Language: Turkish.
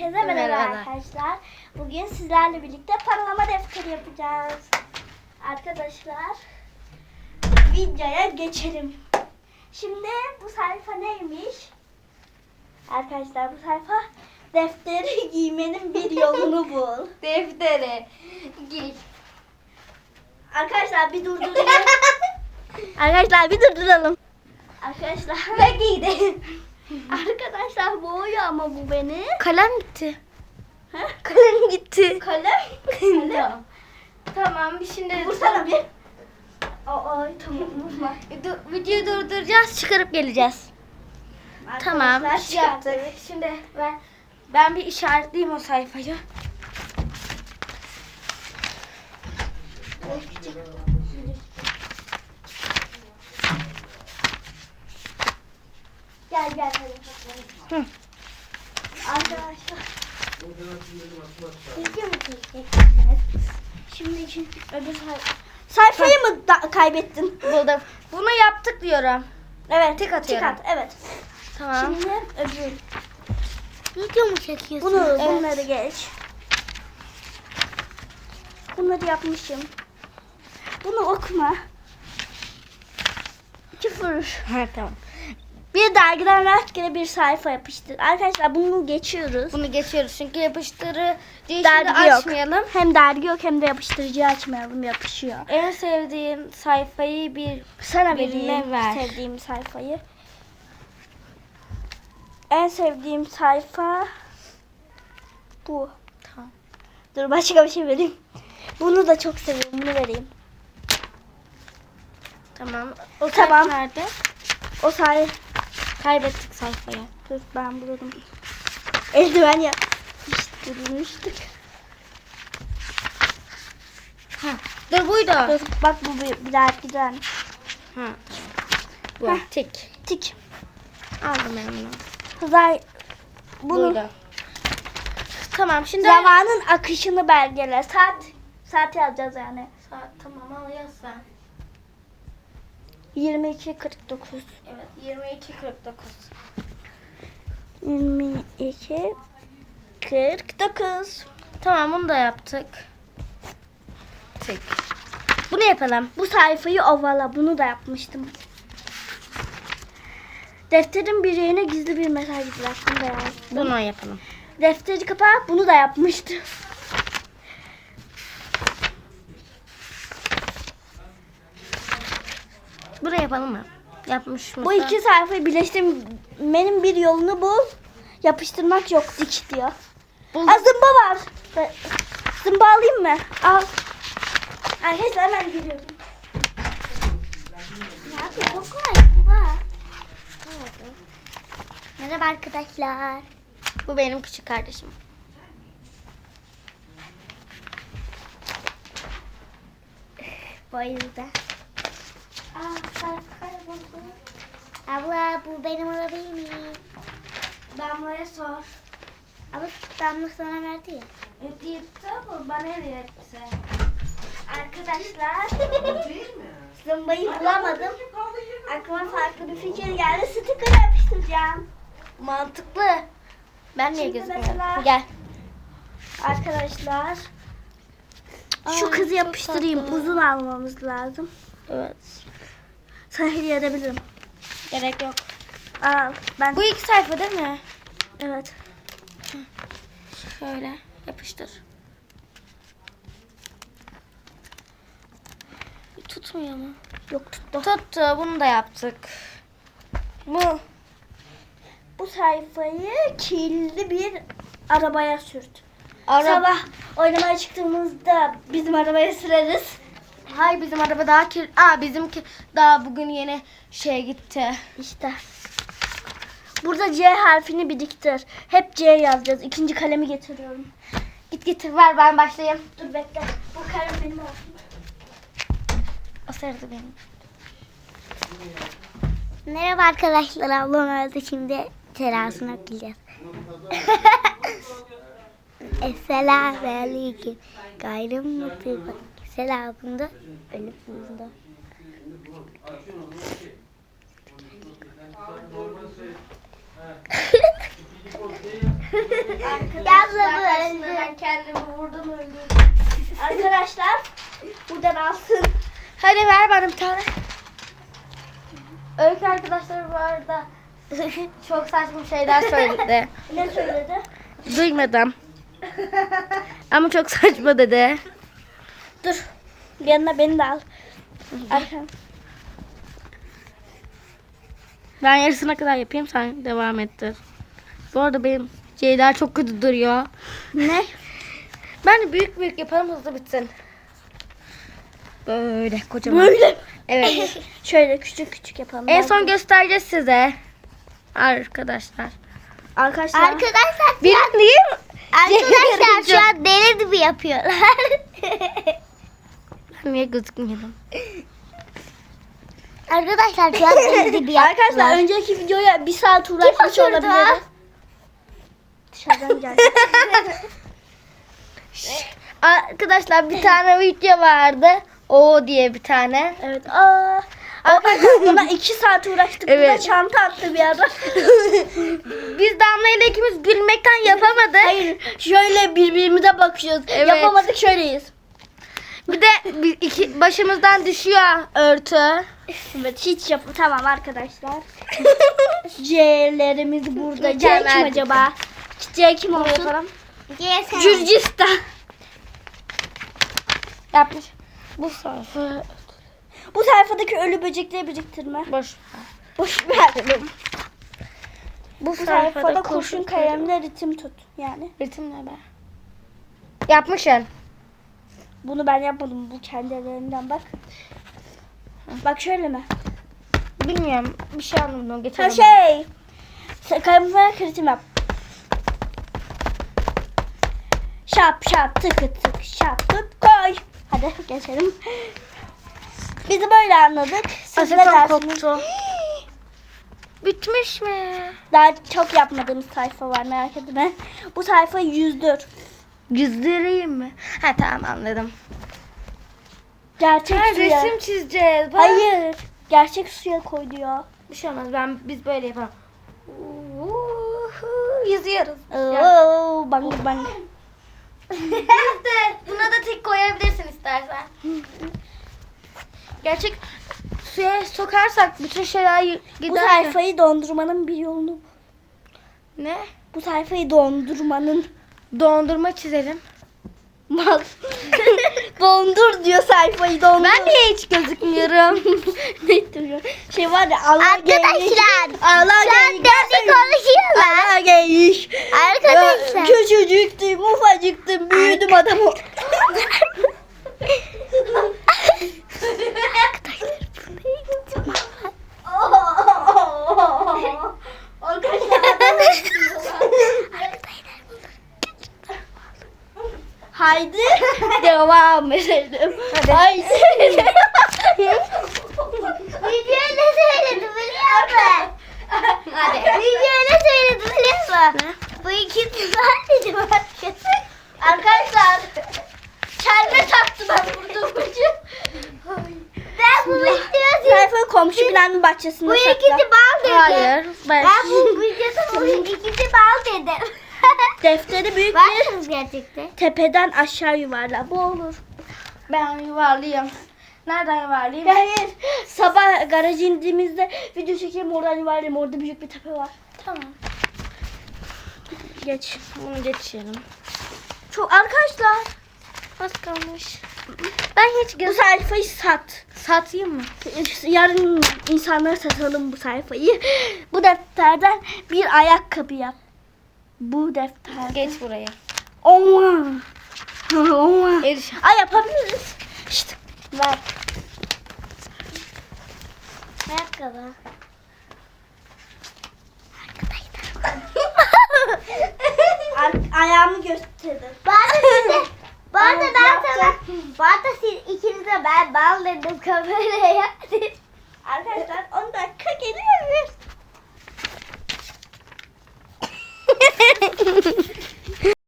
Herkese merhaba arkadaşlar. Bugün sizlerle birlikte paralama defteri yapacağız. Arkadaşlar videoya geçelim. Şimdi bu sayfa neymiş? Arkadaşlar bu sayfa defteri giymenin bir yolunu bul. Deftere. Giy. Arkadaşlar bir durduralım. Arkadaşlar bir durduralım. Arkadaşlar. Ne giydin? Arkadaşlar boğuyor ama bu beni. Kalem gitti. Ha? Kalem gitti. Kalem. Kalem. tamam şimdi Vursana bir. Aa, tamam vurma. Du- videoyu durduracağız çıkarıp geleceğiz. Tamam şey yaptık. Şimdi ben ben bir işaretleyeyim o sayfayı. Gel gel. Hı. Arkadaşlar. Video mu çekeceksiniz? Şimdi için öbür sayfa. Sayfayı mı da- kaybettin? Buldum. Bunu yaptık diyorum. Evet. Tık atıyorum. Tık at, evet. Tamam. Şimdi öbür. Video mu çekiyorsun? Bunu, Evet. bunları geç. Bunları yapmışım. Bunu okuma. Küfür. Ha tamam. Bir dergiden rastgele bir sayfa yapıştır. Arkadaşlar bunu geçiyoruz. Bunu geçiyoruz çünkü yapıştırı diye Dergi şimdi yok. açmayalım. Hem dergi yok hem de yapıştırıcıyı açmayalım yapışıyor. En sevdiğim sayfayı bir Sana Birine vereyim ver. sevdiğim sayfayı. En sevdiğim sayfa bu. Tamam. Dur başka bir şey vereyim. Bunu da çok seviyorum. Bunu vereyim. Tamam. O Tamam. sayfa nerede? O say Kaybettik sayfayı. Dur ben bulurum. Eldiven yapıştırmıştık. Ha. Dur buydu. Dur bak bu bir, bir dergiden. Ha. Bu. Heh. Tik. Tik. Aldım ben bunu. Hızar bunu Buydu. Tamam şimdi zamanın akışını belgele. Saat saat yazacağız yani. Saat tamam al yaz sen. 22.49. Evet 22.49. 22 49. Tamam bunu da yaptık. Tik. Bunu yapalım. Bu sayfayı ovala. Bunu da yapmıştım. Defterin bir yerine gizli bir mesaj bıraktım da yazdım. Bunu yapalım. Defteri kapat. Bunu da yapmıştım. Bunu yapalım mı? Yapmış mısın? Bu iki sayfayı birleştirmenin bir yolunu bul. Yapıştırmak yok. Dik diyor. Buldum. Aa, zımba var. Zımba alayım mı? Al. Arkadaşlar hemen. Ne yapıyor? Çok kolay zımba. Merhaba arkadaşlar. Bu benim küçük kardeşim. Bayıldı. Kayboldu. Abla bu benim olabilir mi? Damla'ya sor. Abla Damla sana verdi ya. Ödeyipti ama bana etti. Arkadaşlar. Zımbayı bulamadım. Aklıma farklı bir fikir geldi. Sticker yapıştıracağım. Mantıklı. Ben niye Şimdi gözükmüyorum? mesela- Gel. Arkadaşlar. Şu Ay, kızı çok yapıştırayım. tatlı. Uzun almamız lazım. Evet. Sana hediye edebilirim. Gerek yok. Al. Ben Bu iki sayfa değil mi? evet. Şöyle yapıştır. Tutmuyor mu? Yok tuttu. Tuttu. Bunu da yaptık. Bu. Bu sayfayı kirli bir arabaya sürt. Araba. Sabah oynamaya çıktığımızda bizim arabaya süreriz. Hay bizim araba daha kir... Aa bizimki daha bugün yeni şey gitti. İşte. Burada C harfini biriktir. Hep C yazacağız. İkinci kalemi getiriyorum. Git git ver ben başlayayım. Dur bekle. Bu kalem benim olsun. O sarıdı benim. Merhaba arkadaşlar ablam öldü şimdi terazını okuyacağız. Esselamu aleyküm. Gayrimüslim selamında ölüp buzda. Yazla böyle. ben kendimi vurdum öldüm. Arkadaşlar buradan alsın. Hadi ver bana bir tane. Öykü arkadaşlar bu arada çok saçma şeyler söyledi. Ne söyledi? Duymadım. Ama çok saçma dedi. Dur. Yanına beni de al. Arkam. Ben yarısına kadar yapayım sen devam ettir. Bu arada benim Ceyda çok kötü duruyor. Ne? Ben de büyük büyük yapalım hızlı bitsin. Böyle kocaman. Böyle. Evet. Şöyle küçük küçük yapalım. en son göstereceğiz size. Arkadaşlar. Arkadaşlar. Arkadaşlar Bir niye? Arkadaşlar şu an deli gibi yapıyorlar. Niye gözükmüyorum? Arkadaşlar şu an gibi yapıyorlar. Arkadaşlar önceki videoya bir saat uğraşmış oturdu? olabiliriz. Dışarıdan geldi. Arkadaşlar bir tane video vardı. O diye bir tane. evet. Aa. Arkadaşlar buna iki saat uğraştık. Evet. De çanta attı bir ara. Biz Damla ile ikimiz gülmekten yapamadık. Hayır. Şöyle birbirimize bakıyoruz. Evet. Yapamadık şöyleyiz. Bir de bir- iki, başımızdan düşüyor örtü. Evet hiç yap. Tamam arkadaşlar. C'lerimiz burada. C Mükemmel. kim acaba? C kim olsun? yapalım. GSM. Gürcistan. Yapmış. Bu sayfa Bu sayfadaki ölü böcekleri biriktirme. boş. Boş ver. Bu Bu sayfada kurşun kalemle ritim tut. Yani Ritim ne be? Yapmışsın. Bunu ben yapmadım. Bu kendi ellerinden bak. Bak şöyle mi? Bilmiyorum. Bir şey anlamadım. Ha Geçelim. şey. Sen kalemle ritim yap. Şap şap tıkı tık şap tık koy. Hadi geçelim. Biz de böyle anladık. Siz ne dersiniz? koptu. Bitmiş mi? Daha çok yapmadığımız sayfa var merak etme. Bu sayfayı yüzdür. Yüzdüreyim mi? Ha tamam anladım. Gerçek Ha, suya. resim çizeceğiz. Bak. Hayır. Gerçek suya koy diyor. Bir şey olmaz. Ben biz böyle yapalım. Uhu, Yüzüyoruz. Ya. Oo, bang bang. İşte buna da tik koyabilirsin istersen. Gerçek suya sokarsak bütün şeyler gider. Bu sayfayı dondurmanın bir yolunu. Ne? Bu sayfayı dondurmanın. Dondurma çizelim. Mal. Dondur diyor sayfayı dondur. Ben niye hiç gözükmüyorum? ne diyor? Şey var ya Allah. Arkadaşlar. Allah Şu an deli konuşuyorlar. Allah gelmiş. Arkadaşlar. Küçücüktüm, ufacıktım, büyüdüm adamı. Haydi devam edelim. Haydi. Videoya ne söyledi biliyor musun? Hadi. Videoya ne söyledi biliyor musun? Bu ikisi dedi başkası. Arkadaşlar kelme taktı ben burada bacım. Ben bu videoyu Sayfa komşu binanın bahçesinde bu sakla. ikisi bal dedi. Hayır. Ben, Ben bu videoda bu ikisi bal dedim. Defteri büyük bir Varsınız gerçekten. tepeden aşağı yuvarla. Bu olur. ben yuvarlayayım. Nereden yuvarlayayım? Hayır. Sabah garaja indiğimizde video çekeyim oradan yuvarlayayım. Orada büyük bir tepe var. Tamam. Geç. Bunu geçelim. Çok arkadaşlar. Az kalmış. Ben hiç Bu göz sayfayı sat. satayım mı? Yarın insanlara satalım bu sayfayı. Bu defterden bir ayakkabı yap. Bu defter. Geç buraya. Oma. Oma. Eriş. Ay yapabiliriz. İşte ver. Ayakkabı. Ayağımı siz de, bu arada ben sana, bu arada siz ikiniz de ben bal dedim kameraya.